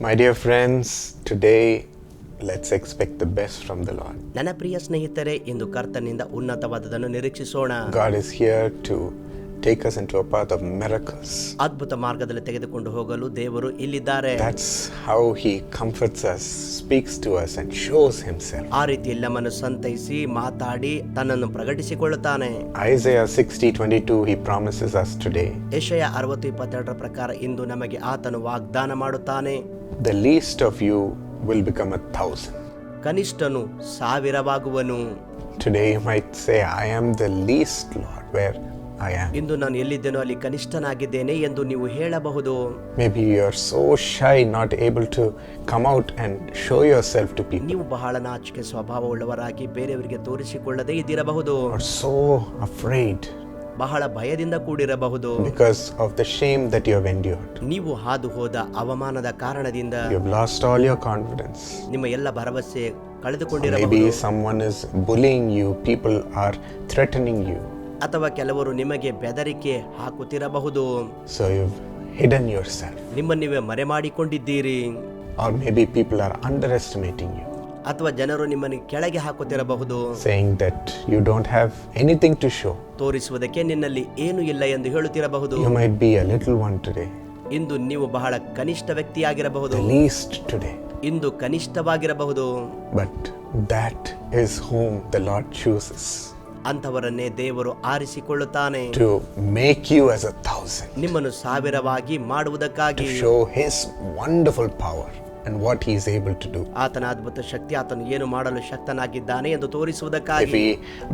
My dear friends, today let's expect the best from the Lord. ನನ್ನ ಪ್ರಿಯ ಸ್ನೇಹಿತರೆ ಇಂದು ಕರ್ತನಿಂದ ಉನ್ನತವಾದದನ್ನು ನಿರೀಕ್ಷಿಸೋಣ God is here to take us into a path of miracles. ಅದ್ಭುತ ಮಾರ್ಗದಲ್ಲಿ ತೆಗೆದುಕೊಂಡು ಹೋಗಲು ದೇವರು ಇಲ್ಲಿದ್ದಾರೆ That's how He comforts us, speaks to us, and shows Himself. ಆ ರೀತಿಯಲ್ಲಿ ನಮ್ಮನ್ನು ಸಂತೈಸಿ ಮಾತಾಡಿ ತನ್ನನ್ನು ಪ್ರಕಟಿಸಿಕೊಳ್ಳುತ್ತಾನೆ Isaiah 60:22 He promises us today ಯಶಯ ಅರವತ್ತು ಇಪ್ಪತ್ತೆರಡರ ಪ್ರಕಾರ ಇಂದು ನಮಗೆ ಆತನು ವಾಗ್ದಾನ ಮಾಡುತ್ತಾನೆ the least of you will become a thousand. ಕನಿಷ್ಠನು ಸಾವಿರವಾಗುವನು Today you might say, I am the least, Lord, where ಇಂದು ನಾನು ಎಲ್ಲಿದ್ದೇನೋ ಅಲ್ಲಿ ಕನಿಷ್ಠನಾಗಿದ್ದೇನೆ ಎಂದು ನೀವು ಹೇಳಬಹುದು. Maybe you are so shy not able to come out and show yourself to people ನೀವು ಬಹಳ ನಾಚಿಕೆ ಸ್ವಭಾವ ಉಳ್ಳವರಾಗಿ ಬೇರೆಯವರಿಗೆ ತೋರಿಸಿಕೊಳ್ಳದೆ ಇದ್ದಿರಬಹುದು. ಸೋ ಅಫ್ರೇಡ್ ಬಹಳ ಭಯದಿಂದ ಕೂಡಿರಬಹುದು. Because of the shame that you have endured ನೀವು ಹಾದು ಹೋದ ಅವಮಾನದ ಕಾರಣದಿಂದ you have lost all your confidence ನಿಮ್ಮ ಎಲ್ಲ ಭರವಸೆ ಕಳೆದುಕೊಂಡಿರಬಹುದು. Maybe someone is bullying you people are threatening you ಅಥವಾ ಕೆಲವರು ನಿಮಗೆ ಬೆದರಿಕೆ ಹಾಕುತ್ತಿರಬಹುದು. ಹಿಡನ್ ಯುವರ್ ಸೆಲ್ಫ್ ನಿಮ್ಮ ನೀವೇ ಮರೆ ಮಾಡಿಕೊಂಡಿದ್ದೀರಿ or maybe people are underestimating you ಅಥವಾ ಜನರು ನಿಮ್ಮನ್ನು ಕೆಳಗೆ ಹಾಕುತ್ತಿರಬಹುದು. Saying that you don't have anything to show ತೋರಿಸುವುದಕ್ಕೆ ನಿನ್ನಲ್ಲಿ ಏನು ಇಲ್ಲ ಎಂದು ಹೇಳುತ್ತಿರಬಹುದು. You might be a little one today ಇಂದು ನೀವು ಬಹಳ ಕನಿಷ್ಠ ವ್ಯಕ್ತಿಯಾಗಿರಬಹುದು. ಲೀಸ್ಟ್ ಟುಡೇ ಇಂದು ಕನಿಷ್ಠವಾಗಿರಬಹುದು. But that is whom the Lord chooses ಅಂಥವರನ್ನೇ ದೇವರು ಆರಿಸಿಕೊಳ್ಳುತ್ತಾನೆ to make you as a thousand, ನಿಮ್ಮನ್ನು ಸಾವಿರವಾಗಿ ಮಾಡುವುದಕ್ಕಾಗಿ show show His wonderful power and what He is able to do. ಆತನ ಅದ್ಭುತ ಶಕ್ತಿ ಆತನು ಏನು ಮಾಡಲು ಶಕ್ತನಾಗಿದ್ದಾನೆ ಎಂದು If ತೋರಿಸುವುದಕ್ಕಾಗಿ He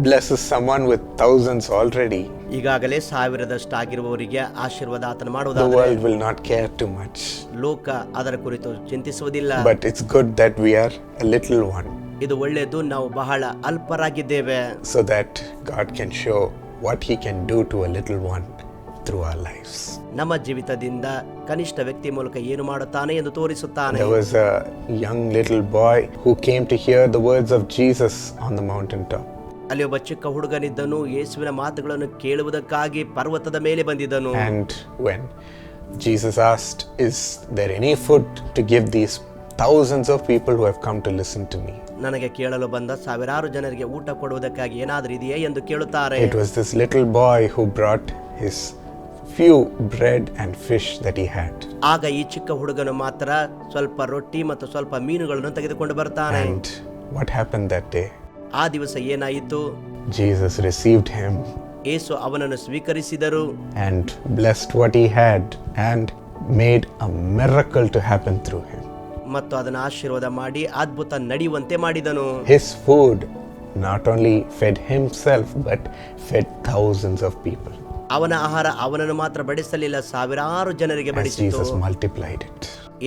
blesses someone with thousands already, ಈಗಾಗಲೇ ಸಾವಿರದಷ್ಟಾಗಿರುವವರಿಗೆ ಆಶೀರ್ವಾದ ಆತನ the ಮಾಡುವುದಾದರೆ world will not care too much. ಲೋಕ ಅದರ ಕುರಿತು ಚಿಂತಿಸುವುದಿಲ್ಲ But it's good that we are a little one ಇದು ಒಳ್ಳೆಯದು ನಾವು ಬಹಳ ಅಲ್ಪರಾಗಿದ್ದೇವೆ. So that God can show what he can do to a little one through our lives ನಮ್ಮ ಜೀವಿತದಿಂದ ಕನಿಷ್ಠ ವ್ಯಕ್ತಿ ಮೂಲಕ ಏನು ಮಾಡುತ್ತಾನೆ ಎಂದು ತೋರಿಸುತ್ತಾನೆ. There a young little boy who came to hear the words of Jesus on the mountain top ಅಲ್ಲಿ ಒಬ್ಬ ಚಿಕ್ಕ ಹುಡುಗನಿದ್ದನು. ಯೇಸುವಿನ ಮಾತುಗಳನ್ನು ಕೇಳುವುದಕ್ಕಾಗಿ ಪರ್ವತದ ಮೇಲೆ ಬಂದಿದ್ದನು. And when Jesus asked is there any food to give these thousands of people who have come to listen to me? ನನಗೆ ಕೇಳಲು ಬಂದ ಸಾವಿರಾರು ಜನರಿಗೆ ಊಟ ಕೊಡುವುದಕ್ಕಾಗಿ ಏನಾದರೂ ಇದೆಯೇ ಎಂದು ಕೇಳುತ್ತಾರೆ It was this little boy who brought his few bread and fish that he had. ಆಗ ಈ ಚಿಕ್ಕ ಹುಡುಗನು ಮಾತ್ರ ಸ್ವಲ್ಪ ರೊಟ್ಟಿ ಮತ್ತು ಸ್ವಲ್ಪ ಮೀನುಗಳನ್ನು ತೆಗೆದುಕೊಂಡು ಬರ್ತಾನೆ And what happened that day? ಆ ದಿವಸ ಏನಾಯಿತು Jesus received him ಏಸು ಅವನನ್ನು ಸ್ವೀಕರಿಸಿದರು and blessed what he had and made a miracle to happen through him. ಮತ್ತು ಅದನ್ನು ಆಶೀರ್ವಾದ ಮಾಡಿ ಅದ್ಭುತ ನಡೆಯುವಂತೆ ಮಾಡಿದನು His food not only fed himself but fed thousands of people ಅವನ ಆಹಾರ ಅವನನ್ನು ಮಾತ್ರ ಬಡಿಸಲಿಲ್ಲ ಸಾವಿರಾರು ಜನರಿಗೆ as ಬಡಿಸಿತು Jesus multiplied it.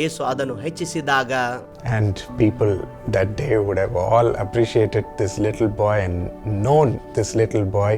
ಏಸು ಅದನ್ನು ಹೆಚ್ಚಿಸಿದಾಗ and people that day would have all appreciated this little boy and known this little boy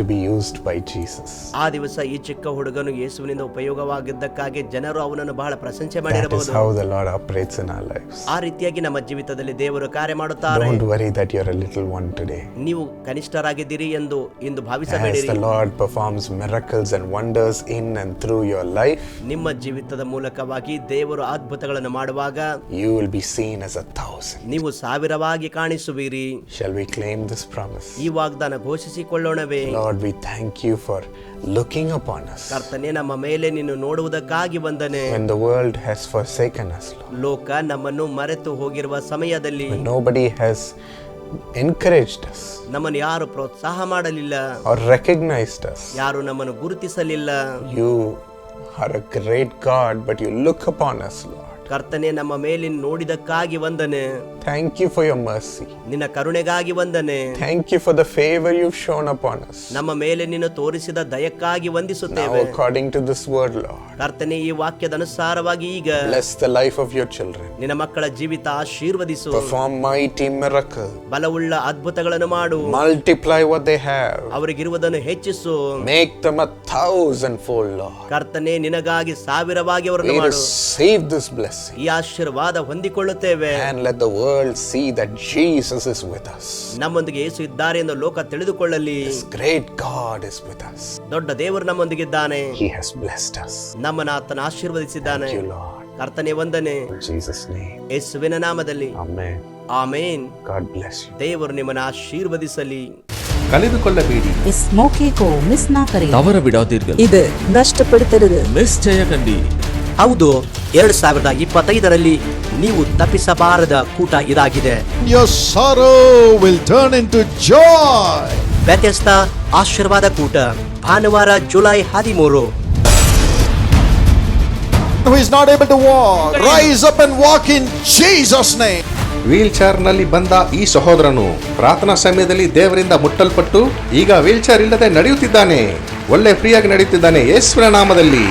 to be used by Jesus. ಆ ದಿವಸ ಈ ಚಿಕ್ಕ ಹುಡುಗನು ಯೇಸುವಿನಿಂದ ಉಪಯೋಗವಾಗಿದ್ದಕ್ಕಾಗಿ ಜನರು ಅವನನ್ನು ಬಹಳ ಪ್ರಶಂಸೆ That is ಮಾಡಿರಬಹುದು how the Lord operates in our lives. ಆ ರೀತಿಯಾಗಿ ನಮ್ಮ ಜೀವಿತದಲ್ಲಿ ದೇವರು ಕಾರ್ಯ ಮಾಡುತ್ತಾರೆ Don't worry that you're a little one today. ನೀವು ಕನಿಷ್ಠರಾಗಿದ್ದೀರಿ ಎಂದು ಇಂದು As ಭಾವಿಸಬೇಡಿರಿ the Lord performs miracles and wonders in and through your life, ನಿಮ್ಮ ಜೀವಿತದ ಮೂಲಕವಾಗಿ ದೇವರು ಅದ್ಭುತಗಳನ್ನು ಮಾಡುವಾಗ you will be seen as a thousand. ನೀವು ಸಾವಿರವಾಗಿ ಕಾಣಿಸುವಿರಿ Shall we claim this promise? ಈ ವಾಗ್ದಾನ ಘೋಷಿಸಿಕೊಳ್ಳೋಣವೇ Lord, we thank you for looking upon us ಕರ್ತನೆ ನಮ್ಮ ಮೇಲೆ ನೀನು ನೋಡುವುದಕ್ಕಾಗಿ ಬಂದನೆ when the world has forsaken us, Lord. ಲೋಕ ನಮ್ಮನ್ನು ಮರೆತು ಹೋಗಿರುವ ಸಮಯದಲ್ಲಿ When nobody has encouraged us ನಮ್ಮನ್ನು ಯಾರು ಪ್ರೋತ್ಸಾಹ ಮಾಡಲಿಲ್ಲ or recognized us. ಯಾರು ನಮ್ಮನ್ನು ಗುರುತಿಸಲಿಲ್ಲ You are a great God, but you look upon us, Lord. ಕರ್ತನೆ ನಮ್ಮ ಮೇಲಿನ ನೋಡಿದಕ್ಕಾಗಿ ವಂದನೆ. Thank you for your mercy ನಿನ್ನ ಕರುಣೆಗಾಗಿ ವಂದನೆ. Thank you for the favour you shown upon us ನಮ್ಮ ಮೇಲೆ ನಿನ್ನ ತೋರಿಸಿದ ದಯಕ್ಕಾಗಿ ವಂದಿಸುತ್ತೇವೆ. Now according to this word Lord ಕರ್ತನೆ ಈ ವಾಕ್ಯದ ಅನುಸಾರವಾಗಿ ಈಗ bless the life of your children ನಿನ್ನ ಮಕ್ಕಳ ಜೀವಿತ ಆಶೀರ್ವದಿಸು. ಪರ್ಫಾರ್ಮ್ ಮೈಟಿ ಮಿರಕಲ್ ಬಲವುಳ್ಳ ಅದ್ಭುತಗಳನ್ನು ಮಾಡು. ಮಲ್ಟಿಪ್ಲೈ ವಾಟ್ ದೇ ಹ್ಯಾವ್ ಅವರಿಗೆ ಇರುವುದನ್ನು ಹೆಚ್ಚಿಸು. Make them a thousand fold Lord ಕರ್ತನೆ ನಿನಗಾಗಿ ಸಾವಿರವಾಗಿ ಅವರನ್ನು ಮಾಡು. ಸೇವ್ ದಿಸ್ ಬ್ಲೆಸ್ ಈ ಆಶೀರ್ವಾದ ಹೊಂದಿಕೊಳ್ಳುತ್ತೇವೆ and let the world see that Jesus is with us. ನಮ್ಮೊಂದಿಗೆ ಯೇಸು ಇದ್ದಾರೆ ಎಂದು ಲೋಕ ತಿಳಿದುಕೊಳ್ಳಲಿ This great God is with us. ದೊಡ್ಡ ದೇವರು ನಮ್ಮೊಂದಿಗಿದ್ದಾನೆ He has blessed us. ನಮ್ಮನ್ನ ಆತನ ಆಶೀರ್ವದಿಸಿದ್ದಾನೆ Thank you, Lord. ಕರ್ತನೆ ವಂದನೆ In Jesus' name. ಯೇಸುವಿನ ನಾಮದಲ್ಲಿ Amen. Amen God bless you. ದೇವರು ನಿಮ್ಮನ್ನ ಆಶೀರ್ವದಿಸಲಿ ಕಳೆದುಕೊಳ್ಳಬೇಡಿ इस मौके को मिस ना करें தவற விடாதீர்கள் இது நஷ்டப்படுத்துறது நிச்சய கண்டி ಹೌದು ಎರಡ್ ಸಾವಿರದ ಇಪ್ಪತ್ತೈದರಲ್ಲಿ ನೀವು ತಪ್ಪಿಸಬಾರದ ಕೂಟ ಇದಾಗಿದೆ Your sorrow will turn into joy. ವ್ಯತ್ಯಸ್ತ ಆಶೀರ್ವಾದ ಕೂಟ ಭಾನುವಾರ ಜುಲೈ ಹದಿಮೂರು Who is not able to walk, rise up and walk in Jesus' name. Wheel ಚೇರ್ನಲ್ಲಿ ಬಂದ ಈ ಸಹೋದರನು ಪ್ರಾರ್ಥನಾ ಸಮಯದಲ್ಲಿ ದೇವರಿಂದ ಮುಟ್ಟಲ್ಪಟ್ಟು ಈಗ ವೀಲ್ ಚೇರ್ ಇಲ್ಲದೆ ನಡೆಯುತ್ತಿದ್ದಾನೆ ಒಳ್ಳೆ ಫ್ರೀಯಾಗಿ ನಡೆಯುತ್ತಿದ್ದಾನೆ ಯೇಸುವಿನ ನಾಮದಲ್ಲಿ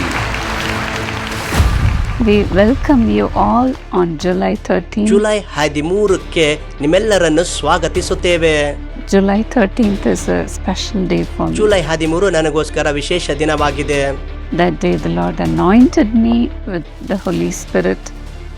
we welcome you all on July thirteen July ಹದಿಮೂರಕ್ಕೆ ನಿಮ್ಮೆಲ್ಲರನ್ನು ಸ್ವಾಗತಿಸುತ್ತೇವೆ. July thirteenth is a special day for July ಹದಿಮೂರು ನನಗೋಸ್ಕರ ವಿಶೇಷ ದಿನವಾಗಿದೆ. That day the Lord anointed me with the Holy Spirit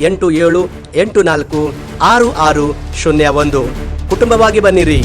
ಎಂಟು ಏಳು ಎಂಟು ನಾಲ್ಕು ಆರು ಆರು ಶೂನ್ಯ ಒಂದು. ಕುಟುಂಬವಾಗಿ ಬನ್ನಿರಿ.